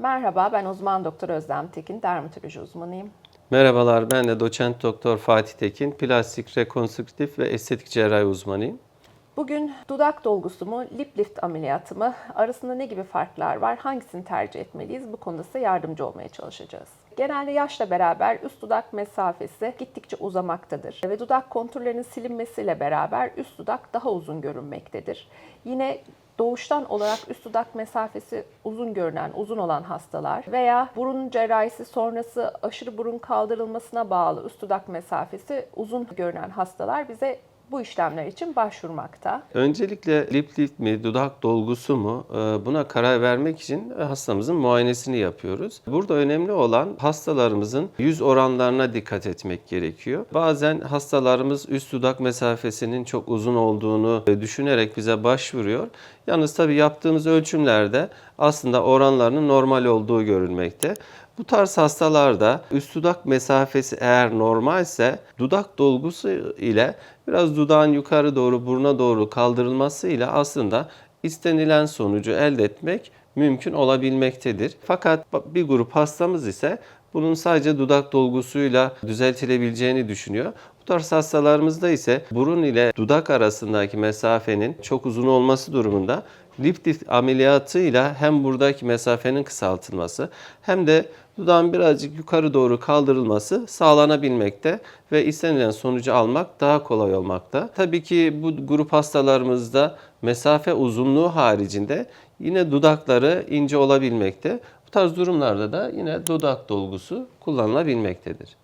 Merhaba, ben uzman doktor Özlem Tekin, dermatoloji uzmanıyım. Merhabalar, ben de doçent doktor Fatih Tekin, plastik, rekonstrüktif ve estetik cerrahi uzmanıyım. Bugün dudak dolgusu mu, lip lift ameliyatı mı, arasında ne gibi farklar var, hangisini tercih etmeliyiz bu konuda size yardımcı olmaya çalışacağız. Genelde yaşla beraber üst dudak mesafesi gittikçe uzamaktadır ve dudak konturlarının silinmesiyle beraber üst dudak daha uzun görünmektedir. Yine doğuştan olarak üst dudak mesafesi uzun görünen, uzun olan hastalar veya burun cerrahisi sonrası aşırı burun kaldırılmasına bağlı üst dudak mesafesi uzun görünen hastalar bize bu işlemler için başvurmakta. Öncelikle lip lift mi, dudak dolgusu mu e, buna karar vermek için hastamızın muayenesini yapıyoruz. Burada önemli olan hastalarımızın yüz oranlarına dikkat etmek gerekiyor. Bazen hastalarımız üst dudak mesafesinin çok uzun olduğunu e, düşünerek bize başvuruyor. Yalnız tabii yaptığımız ölçümlerde aslında oranlarının normal olduğu görülmekte. Bu tarz hastalarda üst dudak mesafesi eğer normalse dudak dolgusu ile biraz dudağın yukarı doğru buruna doğru kaldırılmasıyla aslında istenilen sonucu elde etmek mümkün olabilmektedir. Fakat bir grup hastamız ise bunun sadece dudak dolgusuyla düzeltilebileceğini düşünüyor. Bu tarz hastalarımızda ise burun ile dudak arasındaki mesafenin çok uzun olması durumunda lip lift ameliyatıyla hem buradaki mesafenin kısaltılması hem de dudağın birazcık yukarı doğru kaldırılması sağlanabilmekte ve istenilen sonucu almak daha kolay olmakta. Tabii ki bu grup hastalarımızda mesafe uzunluğu haricinde yine dudakları ince olabilmekte. Bu tarz durumlarda da yine dudak dolgusu kullanılabilmektedir.